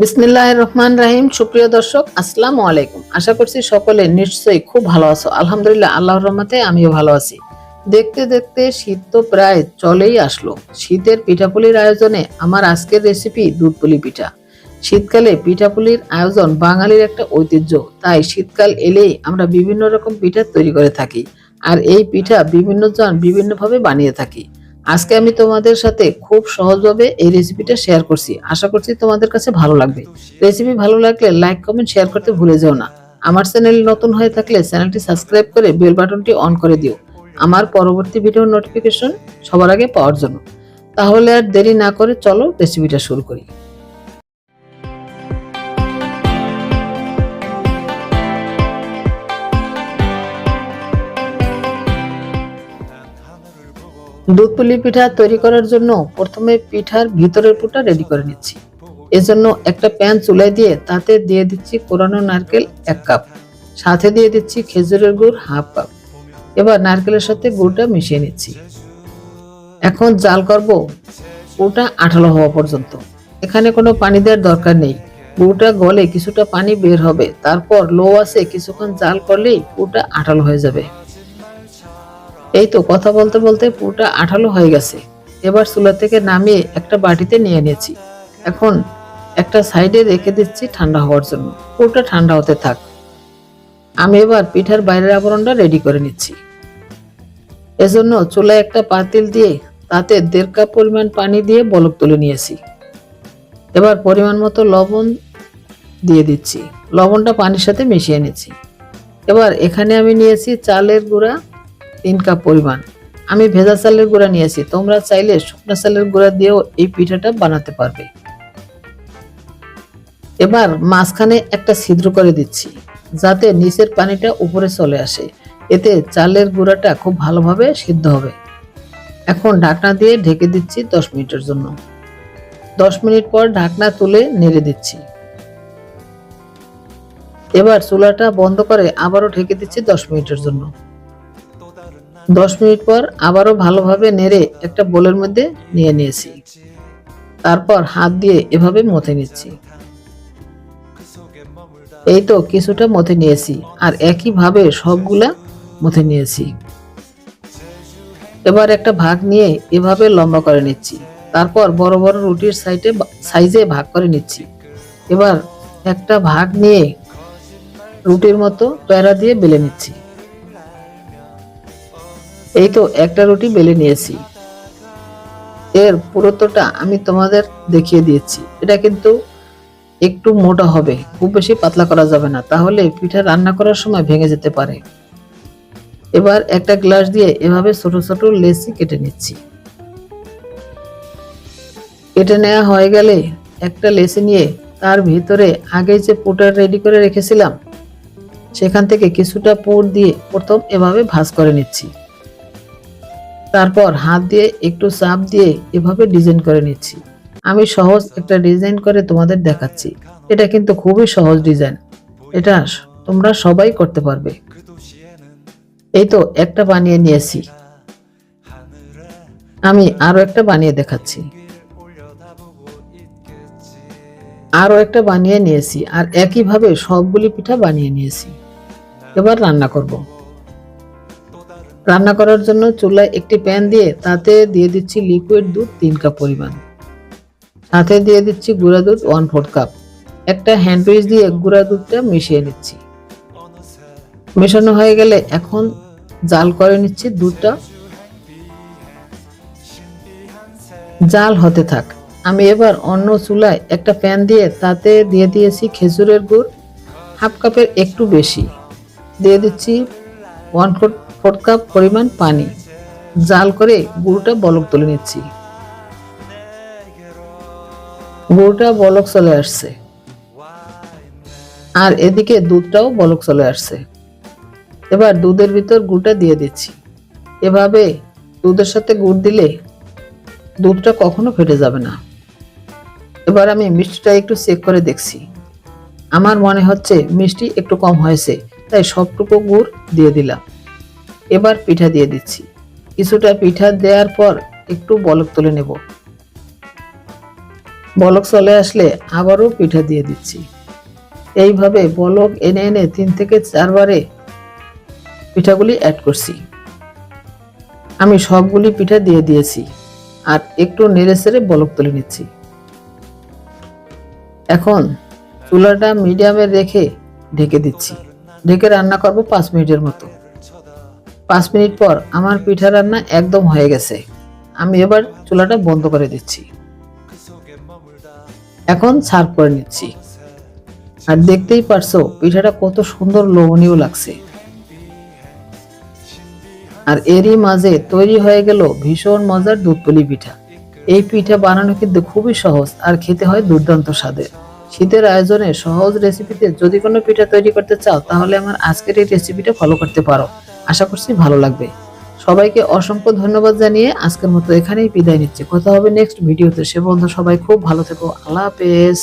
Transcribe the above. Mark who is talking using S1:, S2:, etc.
S1: বিসমিল্লাহ রহমান রাহিম, সুপ্রিয় দর্শক, আসসালামু আলাইকুম। আশা করছি সকলে নিশ্চয়ই খুব ভালো আছো। আলহামদুলিল্লাহ, আল্লাহর রহমতে আমিও ভালো আছি। দেখতে দেখতে শীত তো প্রায় চলেই আসলো। শীতের পিঠাপুলির আয়োজনে আমার আজকের রেসিপি দুধপুলি পিঠা। শীতকালে পিঠাপুলির আয়োজন বাঙালির একটা ঐতিহ্য। তাই শীতকাল এলেই আমরা বিভিন্ন রকম পিঠা তৈরি করে থাকি। আর এই পিঠা বিভিন্ন জন বিভিন্নভাবে বানিয়ে থাকি। আজকে আমি তোমাদের সাথে খুব সহজভাবে এই রেসিপিটা শেয়ার করছি। আশা করছি তোমাদের কাছে ভালো লাগবে। রেসিপি ভালো লাগলে লাইক কমেন্ট শেয়ার করতে ভুলে যেও না। আমার চ্যানেল নতুন হয়ে থাকলে চ্যানেলটি সাবস্ক্রাইব করে বেল বাটনটি অন করে দিও। আমার পরবর্তী ভিডিও নোটিফিকেশন সবার আগে পাওয়ার জন্য। তাহলে আর দেরি না করে চলো রেসিপিটা শুরু করি। দুধ পুলি পিঠা তৈরি করার জন্য প্রথমে পিঠার ভিতরের পুটা রেডি করে নিচ্ছি। এজন্য একটা প্যান চুলায় দিয়ে তাতে দিয়ে দিচ্ছি কোরানো নারকেল এক কাপ। সাথে দিয়ে দিচ্ছি খেজুরের গুড় হাফ কাপ। এবার নারকেলের সাথে গুড়টা মিশিয়ে নিচ্ছি। এখন জাল করব পুরোটা আঠালো হওয়া পর্যন্ত। এখানে কোনো পানি দেওয়ার দরকার নেই। পুরোটা গলে কিছুটা পানি বের হবে। তারপর লো আছে কিছুক্ষণ জাল করলেই পুরোটা আঠালো হয়ে যাবে। এই তো কথা বলতে বলতে পুরোটা আঠালো হয়ে গেছে। এবার চুলা থেকে নামিয়ে একটা বাটিতে নিয়ে নিয়েছি। এখন একটা সাইডে রেখে দিচ্ছি ঠান্ডা হওয়ার জন্য। পুরোটা ঠান্ডা হতে থাক। আমি এবার পিঠার বাইরের আবরণটা রেডি করে নিচ্ছি। এজন্য চুলায় একটা পাতিল দিয়ে তাতে দেড় কাপ পরিমাণ পানি দিয়ে বলক তুলে নিয়েছি। এবার পরিমাণ মতো লবণ দিয়ে দিচ্ছি। লবণটা পানির সাথে মিশিয়ে নিচ্ছি। এবার এখানে আমি নিয়েছি চালের গুঁড়া তিন কাপ পরিমাণ। আমি ভেজা চালের গুঁড়া নিয়েছি তোমরা চাইলে শুকনো চালের গুঁড়া দিয়েও এই পিঠাটা বানাতে পারবে। এবার মাঝখানে একটা ছিদ্র করে দিচ্ছি, যাতে নিচের পানিটা উপরে চলে আসে। এতে চালের গুঁড়াটা খুব ভালোভাবে সিদ্ধ হবে। এখন ঢাকনা দিয়ে ঢেকে দিচ্ছি দশ মিনিটের জন্য। দশ মিনিট পর ঢাকনা তুলে নেড়ে দিচ্ছি। এবার চুলাটা বন্ধ করে আবারও ঢেকে দিচ্ছি দশ মিনিটের জন্য। দশ মিনিট পর আবারও ভালোভাবে নেড়ে একটা বোলের মধ্যে নিয়ে নিয়েছি। তারপর হাত দিয়ে এভাবে মথে নিচ্ছি। এই তো কিছুটা মথে নিয়েছি আর একইভাবে সবগুলা মথে নিয়েছি। এবার একটা ভাগ নিয়ে এভাবে লম্বা করে নিচ্ছি। তারপর বড় বড় রুটির সাইডে সাইজে ভাগ করে নিচ্ছি। এবার একটা ভাগ নিয়ে রুটির মতো প্যারা দিয়ে বেলে নিচ্ছি। এই তো একটা রুটি বেলে নিয়েছি। এর পুরোতটা আমি তোমাদের দেখিয়ে দিয়েছি। এটা কিন্তু একটু মোটা হবে, খুব বেশি পাতলা করা যাবে না। তাহলে পিঠা রান্না করার সময় ভেঙে যেতে পারে। এবার একটা গ্লাস দিয়ে এভাবে ছোট ছোট লেসি কেটে নিচ্ছি। কেটে নেওয়া হয়ে গেলে একটা লেসি নিয়ে তার ভিতরে আগে যে পুটার রেডি করে রেখেছিলাম, সেখান থেকে কিছুটা পুর দিয়ে প্রথম এভাবে ভাজ করে নিচ্ছি। তারপর হাত দিয়ে একটু চাপ দিয়ে এভাবে ডিজাইন করে নিচ্ছি। আমি সহজ একটা ডিজাইন করে তোমাদের দেখাচ্ছি। এটা কিন্তু খুবই সহজ ডিজাইন এটা তোমরা সবাই করতে পারবে। এই তো একটা বানিয়ে নিয়েছি। আমি আরও একটা বানিয়ে দেখাচ্ছি। আরও একটা বানিয়ে নিয়েছি আর একইভাবে সবগুলি পিঠা বানিয়ে নিয়েছি। এবার রান্না করব। রান্না করার জন্য চুলায় একটি প্যান দিয়ে তাতে দিয়ে দিচ্ছি লিকুইড দুধ তিন কাপ পরিমাণ। সাথে দিয়ে দিচ্ছি গুঁড়া দুধ ওয়ান ফোর্থ কাপ একটা হ্যান্ড উইচ দিয়ে গুঁড়া দুধটা মিশিয়ে নিচ্ছি। মেশানো হয়ে গেলে এখন জাল করে নিচ্ছি দুধটা। জাল হতে থাক। আমি এবার অন্য চুলায় একটা প্যান দিয়ে তাতে দিয়ে দিয়েছি খেজুরের গুড়। হাফ কাপের একটু বেশি। দিয়ে দিচ্ছি ওয়ান ফোর ফোর কাপ পরিমাণ পানি। জাল করে গুড়টা বলক তুলে নিচ্ছি। গুড়টা বলক চলে আসছে। আর এদিকে দুধটাও বলক চলে আসছে। এবার দুধের ভিতর গুড়টা দিয়ে দিচ্ছি। এভাবে দুধের সাথে গুড় দিলে দুধটা কখনো ফেটে যাবে না। এবার আমি মিষ্টিটা একটু চেক করে দেখছি। আমার মনে হচ্ছে মিষ্টি একটু কম হয়েছে, তাই সবটুকু গুড় দিয়ে দিলাম। এবার পিঠা দিয়ে দিচ্ছি। কিছুটা পিঠা দেওয়ার পর একটু বলক তুলে নেব। বলক চলে আসলে আবারও পিঠা দিয়ে দিচ্ছি। এইভাবে বলক এনে এনে তিন থেকে চারবারে পিঠাগুলি অ্যাড করছি। আমি সবগুলি পিঠা দিয়ে দিয়েছি আর একটু নেড়ে সেড়ে বলক তুলে নিচ্ছি। এখন চুলাটা মিডিয়ামে রেখে ঢেকে দিচ্ছি। ঢেকে রান্না করব পাঁচ মিনিটের মতো। পাঁচ মিনিট পর আমার পিঠা রান্না একদম হয়ে গেছে। আমি এবার চুলাটা বন্ধ করে দিচ্ছি। এখন সার্ভ করে নিচ্ছি। আর দেখতেই পারছ, পিঠাটা কত সুন্দর লোভনীয় লাগছে। আর এরই মাঝে তৈরি হয়ে গেল ভীষণ মজার দুধপুলি পিঠা। এই পিঠা বানানো কিন্তু খুবই সহজ আর খেতে হয় দুর্দান্ত স্বাদের শীতের আয়োজনে সহজ রেসিপিতে যদি কোনো পিঠা তৈরি করতে চাও, তাহলে আমার আজকের এই রেসিপিটা ফলো করতে পারো। আশা করছি ভালো লাগবে। সবাইকে অসংখ্য ধন্যবাদ জানিয়ে আজকের মতো এখানেই বিদায় নিচ্ছে। কথা হবে নেক্সট ভিডিওতে। সে বন্ধু সবাই খুব ভালো থেকো। আল্লাহ হাফেজ।